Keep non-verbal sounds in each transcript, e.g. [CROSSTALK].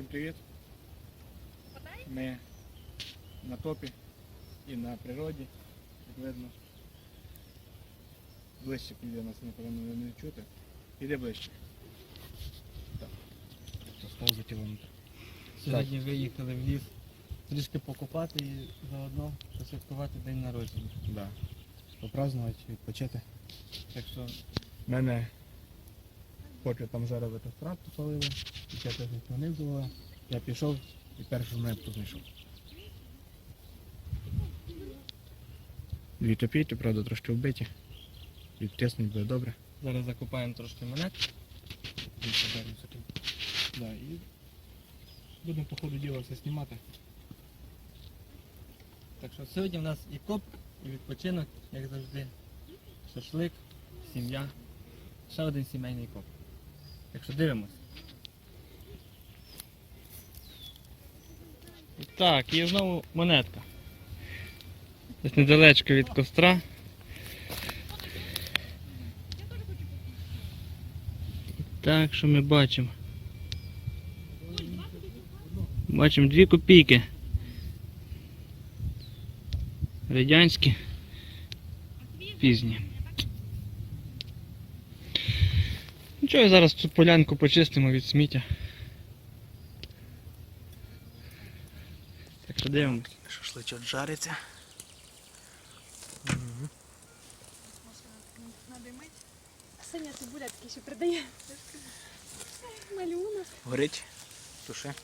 Всім привіт. Ми на топі і на природі, як видно. Ближче піде нас, напевно, не чути. Іде ближче. Так. Кілометр. Сьогодні виїхали в ліс трішки покупати і заодно посвяткувати день народження. Да. Попразнувати, відпочити. Так що Мене поки там зараз костра попалили, я теж не було. Я пішов і перший мене тут знайшов. Дві копійки, правда, трошки вбиті. Відтиснуть буде добре. зараз закупаємо трошки монет. Да, і будемо по ходу діла все знімати. Так що сьогодні в нас і коп, і відпочинок, як завжди. Шашлик, сім'я. Ще один сімейний коп. Так що дивимось. Так, є знову монетка. Десь недалечко від костра. Так, що ми бачимо? Бачимо дві копійки. Радянські. Пізні. Нічого, зараз цю полянку почистимо від сміття. Так що дивимось. Шашличок жариться. Надимить. Синя цибуля такий ще продає. Малюнок. Горить. Туши.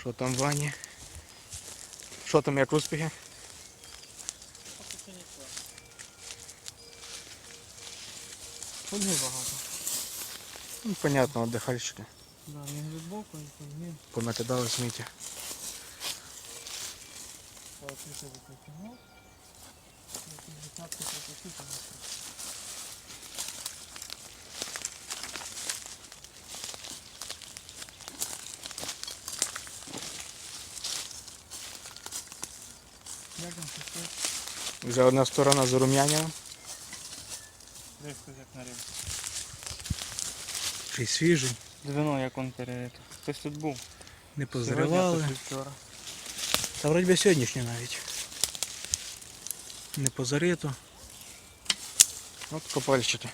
Що там в ванні? Що там як успіхи? Фольги багато. Ну, понятно, отдихальщики. Да, не глибоко, і фольги. Понакидали сміття. Шашлик? Вже одна сторона зарум'яніла. Дивись, як на рибу. Ще й свіжий. Двино, як он перерито. Хтось тут був. Не Сьогодні, а позривали. вчора. Та вроді би сьогоднішній навіть. Не позарито. От копальщики.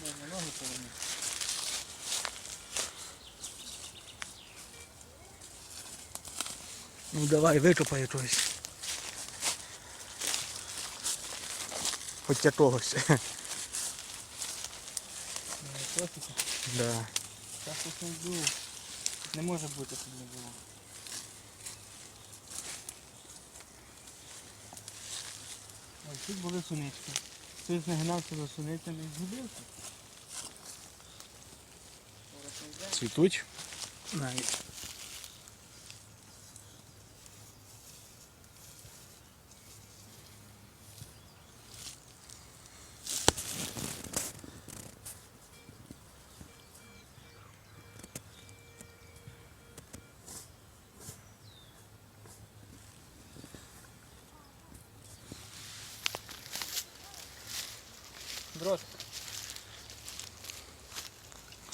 Повернути. Ну давай, викопай якогось. Хоч якогось. Не. Да. Так тут не було. Не може бути, тут не було. Ось тут були сунички. Хтось нагинався за суницями і згубився. Цвітуть. Навіть.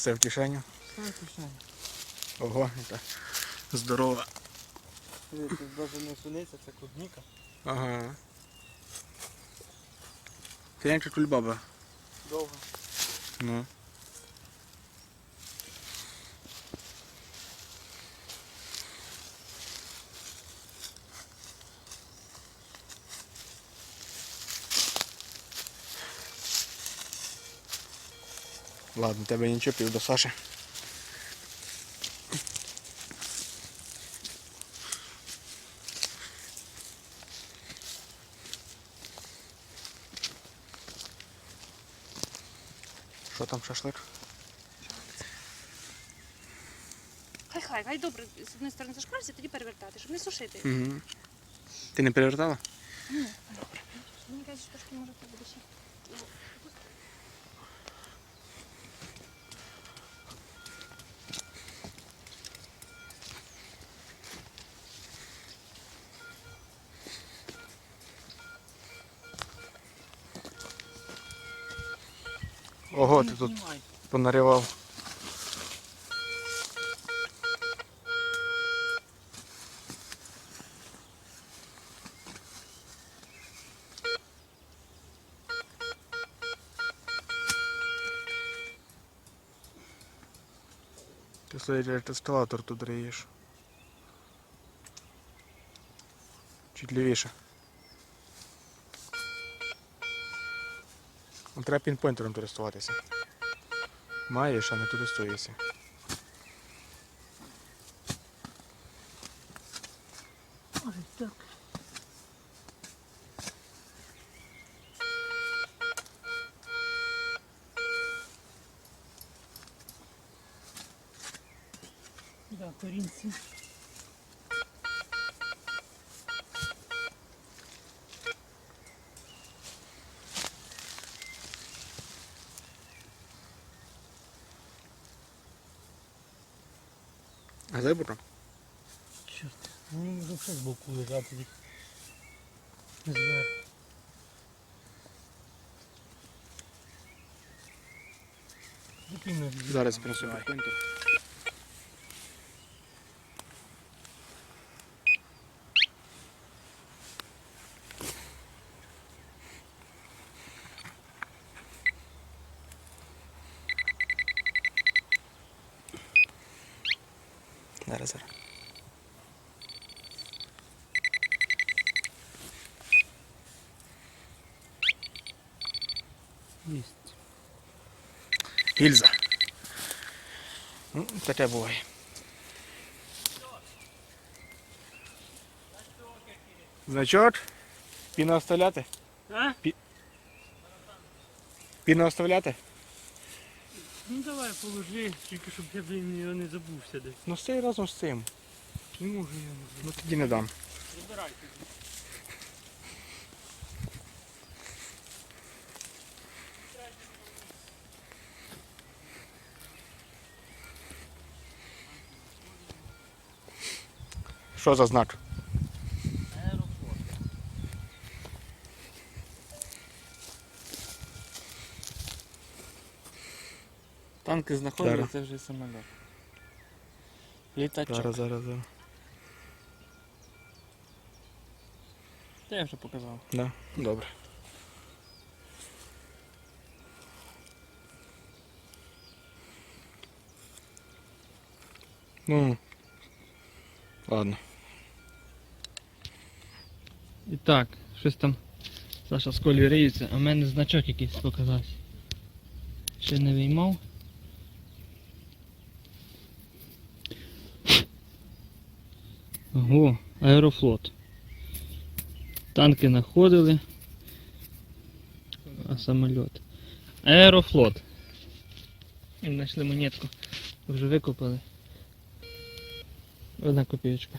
Все в кишеню. в кишені. Ого, яка здорова. Дивіться, навіть не суниця, це клубніка. Ага. Клянка кульбаба. Довго. Ну. Ладно, тебе нічого пів до Саші. Що там шашлик? Хай хай, хай добре з одної сторони зашкварся, тоді перевертати, щоб не сушити. Угу. Ти не перевертала? Ні. Добре. Мені кажуть, що трошки може буде понаривав. Ти своїй тестилатор тут риєш. Чуть лівіше. Треба пінпойнтером користуватися. Маєш, а не користуєшся. Да, корінці. А зайбура? Чорт, мені нужно все з боку лежати. Який ми Зараз принесу пінпойнтер. Зараз, зараз. Єсть. Гільза. Ну, таке буває. Значок? Піна оставляти? А? Піна оставляти? Ну давай положи, тільки щоб я блін, його не забувся десь. Ну стій разом з цим. Не можу я. Ну тоді не дам. Забирайте. Що за знак? Танки знаходили, Зараз. це вже самоліт. Літачок. Зараз, зараз, зараз. Я вже показав. Да, добре. Ну. Ладно. І так, щось там Саша з колі риється, а в мене значок якийсь показався. Ще не виймав. Ого, аерофлот. Танки знаходили. А самоліт. Аерофлот. Знайшли монетку. Вже викопали. Одна копійочка.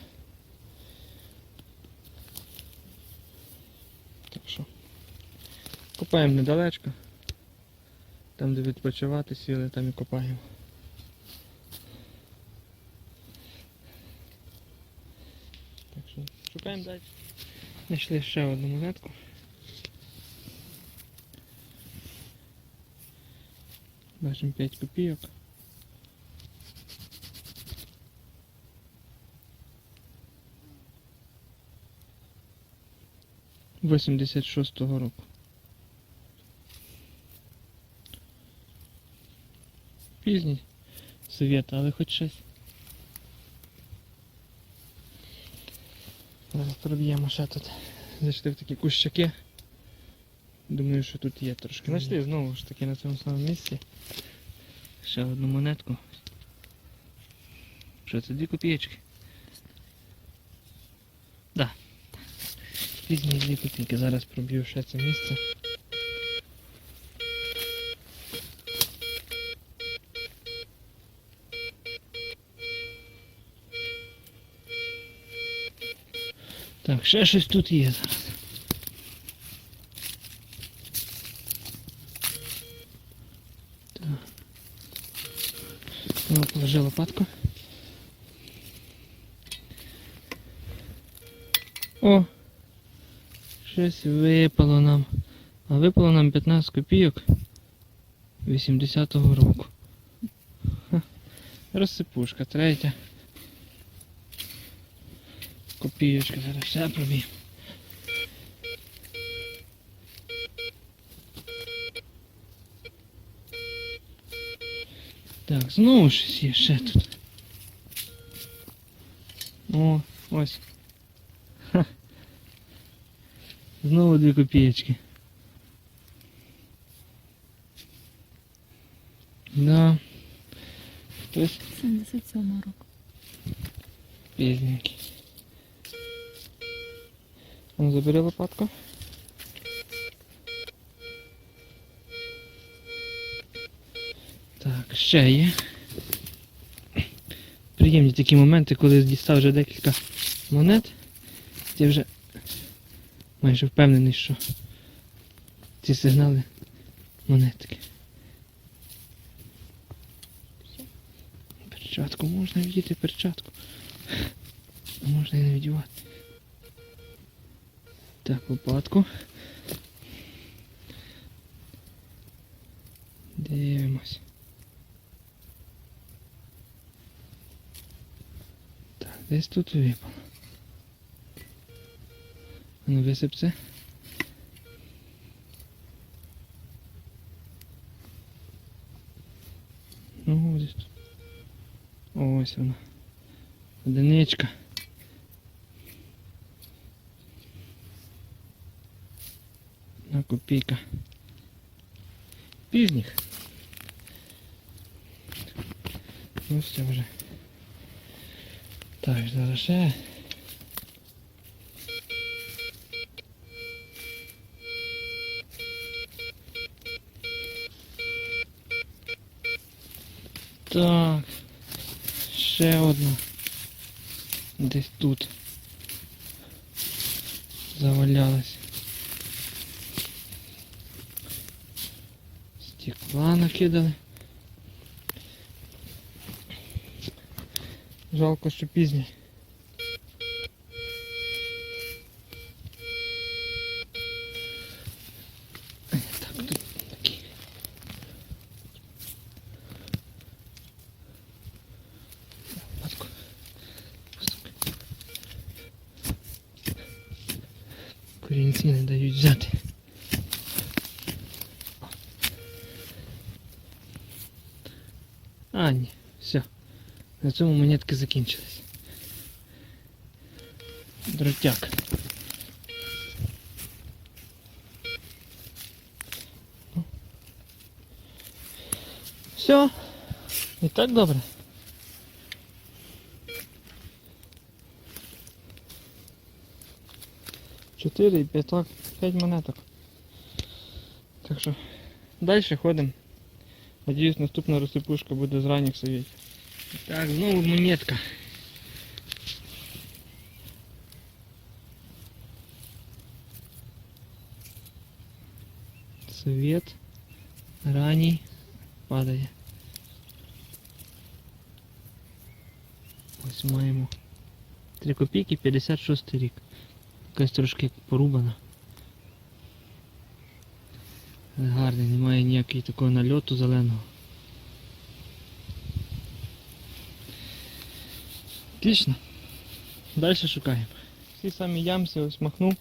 Так що. Копаємо недалечко. Там, де відпочивати сіли, там і копаємо. Так що шукаємо далі. Знайшли ще одну монетку. Бачимо 5 копійок. Восімдесят шостого року. Пізній совєт, але хоч щось. Зараз проб'ємо ще тут. Зайшли в такі кущаки. Думаю, що тут є трошки. Знайшли знову ж таки на цьому самому місці. Ще одну монетку. Що це дві копійки? Да. Пізні дві копійки. Зараз проб'ю ще це місце. Так, ще щось тут є. Так. Положи лопатку. О! Щось випало нам. А випало нам 15 копійок. 80-го року. Ха. Розсипушка, третя. Копієчка, зараз ще проб'ємо. Так, знову щось є ще тут. О, ось. Ха. Знову дві копієчки. Да. Хтось 77 року. пізненький. Ну, забери лопатку. Так, ще є. Приємні такі моменти, коли дістав вже декілька монет. Я вже майже впевнений, що ці сигнали монетки. Перчатку можна вдіти перчатку. Можна і не вдівати. Так, лопатку. Дивимось. Так, десь тут випало. Ну, висип це. Ну, десь тут. Ось вона. Одиничка. На копійка. Пізніх. Ну все вже. Так, зараз ще. Так. Ще одна. Десь тут. Завалялась. Стекла накидали. Жалко, що пізній. Так, тут такі. Лопатку. Корінці не дають взяти. А, ні, все. На цьому монетки закінчились. Дротяк. Все. І так добре. Чотири і п'ятак, п'ять монеток. Так що далі ходимо. Надіюсь, наступна розсипушка буде з ранніх совєтів. Так, знову монетка. Совет. Ранній падає. Ось маємо 3 копійки 56 рік. Якась трошки порубана. Гарний, немає ніякого такого нальоту зеленого. Отлично. Далі шукаємо. Всі самі ямси ось махнув.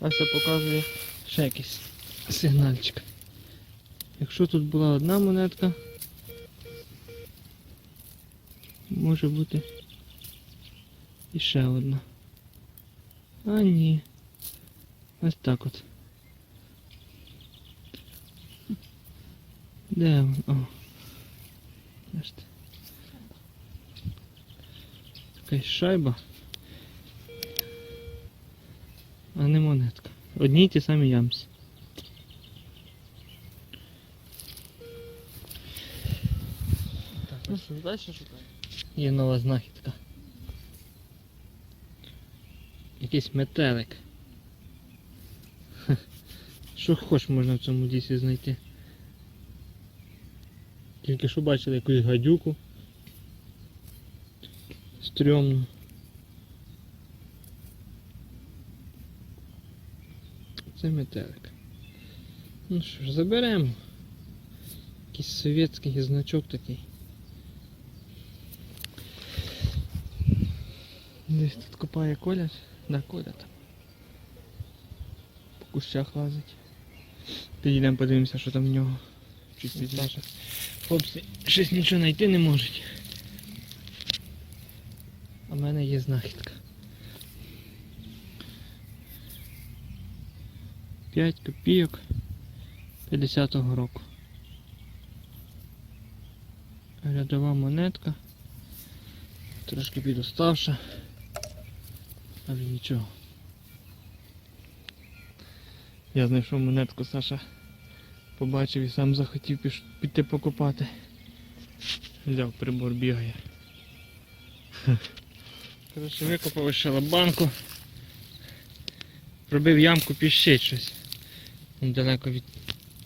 Ася показує ще якийсь сигнальчик. Якщо тут була одна монетка, може бути і ще одна. А ні. Ось так от. Де він? О. Бачите. Якась шайба. А не монетка. Одні й ті самі ямси. Так, ну далі шукаємо? Є нова знахідка. Якийсь метелик. Що хоч можна в цьому лісі знайти. Тільки що бачили якусь гадюку. Стрьомну. це метелик. Ну що ж, заберемо. Якийсь совєтський значок такий. Десь тут копає Коля. Да, там. По кущах лазить. Підійдемо подивимося, що там в нього. Чуть пізніше. Хлопці щось нічого знайти не можуть. А в мене є знахідка. 5 копійок 50-го року. Рядова монетка. Трошки підуставша. Але нічого. Я знайшов монетку, Саша побачив і сам захотів піти покупати. Взяв прибор бігає. [LAUGHS] Коротше, викопав ще банку. Пробив ямку піщить щось. Далеко від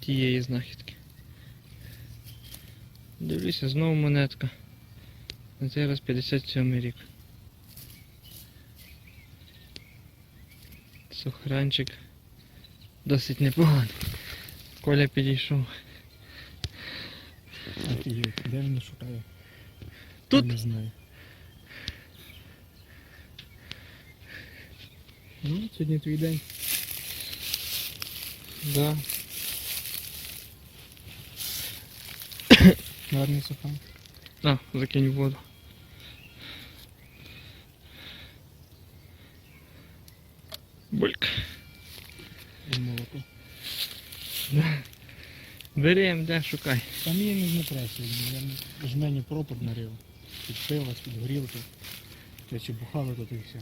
тієї знахідки. Дивлюся, знову монетка. На цей раз 57 рік. Сухранчик досить непоганий. Коля підійшов. Де він шукає? Тут Не знаю. Ну, сьогодні твій день. Да. Гарний сухан. На, закинь в воду. Бульк. І молоко. [LAUGHS] Берем, де шукай. Там є не сьогодні. Я жмені пропад нарив. Під пиво, під горілки. Те чи бухали тут і все.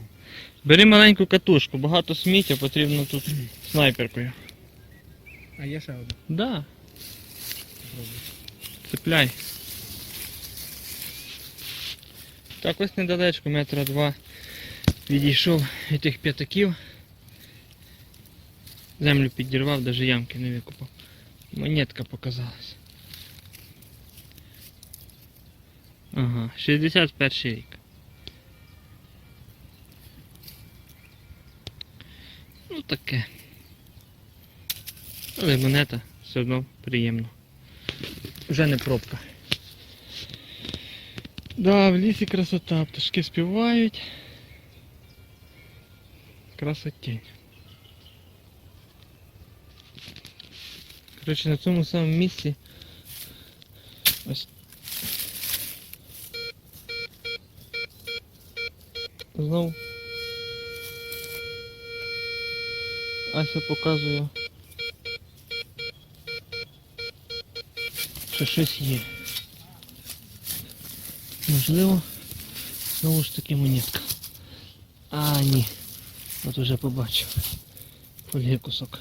Бери маленьку катушку, багато сміття потрібно тут снайперкою. А є ще одна. Да, Попробуй. цепляй. Так ось недалечко, метра два відійшов від тих п'ятаків. Землю підірвав, навіть ямки не викопав. Монетка показалась. Ага, 61 рік. Ну таке. Але монета все одно приємно. Вже не пробка. Да, в лісі красота, пташки співають. Красотень. Коротше, на цьому самому місці ось Знову Ася показує, що щось є. Можливо, знову ж таки монетка. А, ні. От уже побачив. Фольги кусок.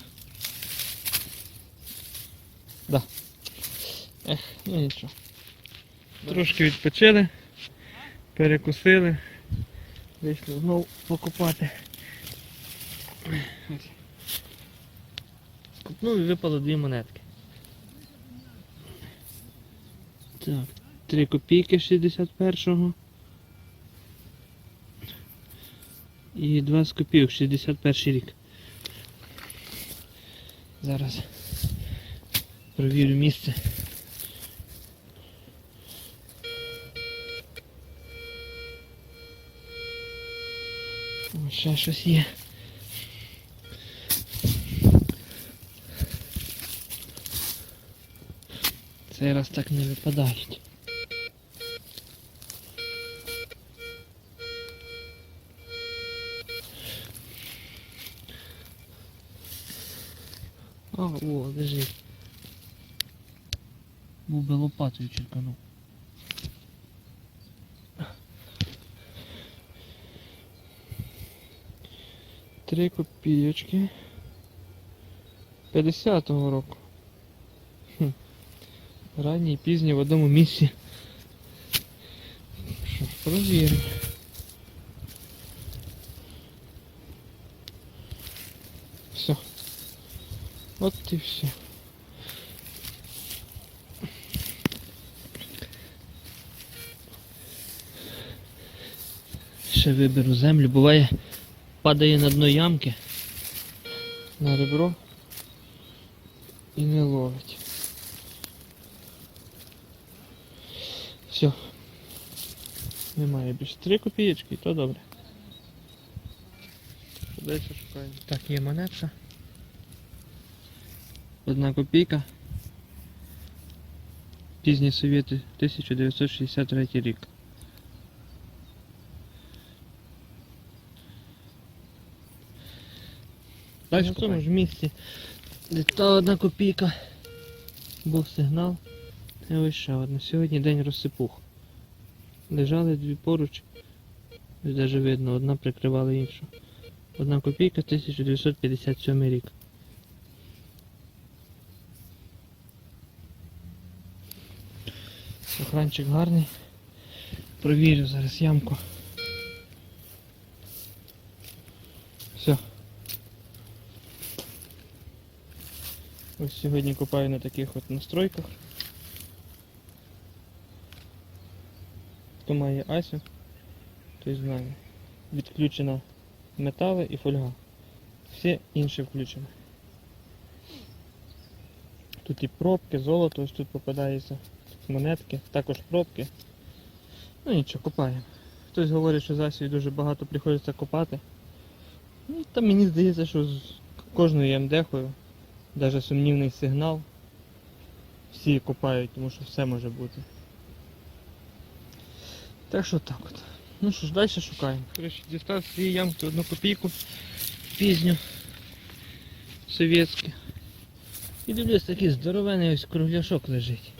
Да. Ех, ну нічого. Трошки відпочили, перекусили. Вийшли знову покупати. Купнув і випало дві монетки. Так, 3 копійки 61-го. І 20 копійок 61 рік. Зараз провірю місце. Ще щось є. Цей раз так не випадають. А, о, лежить. Був би лопатою черканув. Три копійочки. 50-го року. Ранній і пізній в одному місці. Що провіримо. Все. От і все. Ще виберу землю, буває падає на дно ямки на ребро і не ловить. Все. Немає більше 3 копієчки, то добре. Далі шукаємо. Так, є монетка. Одна копійка. Пізні совєти 1963 рік. Дальше в цьому ж місці, де та одна копійка був сигнал. І ось ще одна. Сьогодні день розсипух. Лежали дві поруч. Ось даже видно, одна прикривала іншу. Одна копійка 1957 рік. Охранчик гарний. Провірю зараз ямку. Все. Ось сьогодні копаю на таких от настройках. Хто має Асю, той знає. Відключена метали і фольга. Все інше включено. Тут і пробки, золото, ось тут попадаються монетки, також пробки. Ну нічого, копаємо. Хтось говорить, що з Асією дуже багато приходиться копати. Ну, та мені здається, що з кожною МДХою навіть сумнівний сигнал. Всі копають, тому що все може бути. Так що так от. Ну що ж, далі шукаємо. Коротше, дістав свій ямку одну копійку пізню совєтську. І дивлюсь, такий здоровений ось кругляшок лежить.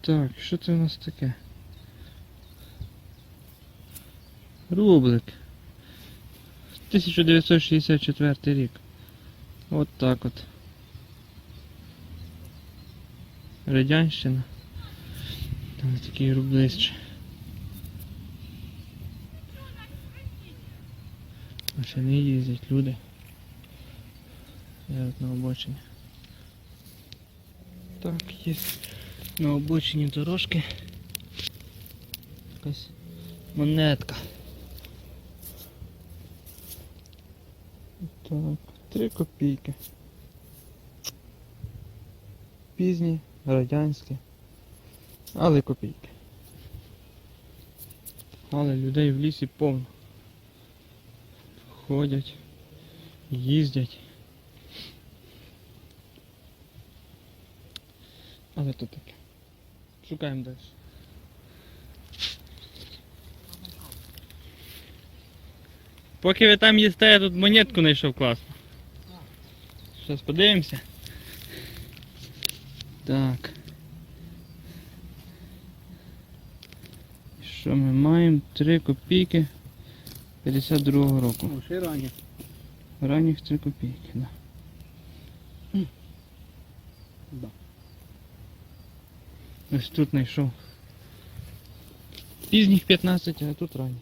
Так, що це у нас таке? Рублик. 1964 рік. От так от. Радянщина. Там такий рублище. Машини їздять, люди. Я от на обочині. Так, є на обочині дорожки. Якась монетка. Так, три копійки. Пізні, радянські. Але копійки. Але людей в лісі повно. Ходять, їздять. Але то таке. Шукаємо далі. Поки ви там їсте, я тут монетку знайшов класно. Зараз подивимося. Так. Що ми маємо? 3 копійки 52-го року. Ну, ще рані. Ранніх 3 копійки, да. Да. Ось тут знайшов. Пізніх 15, а тут ранні.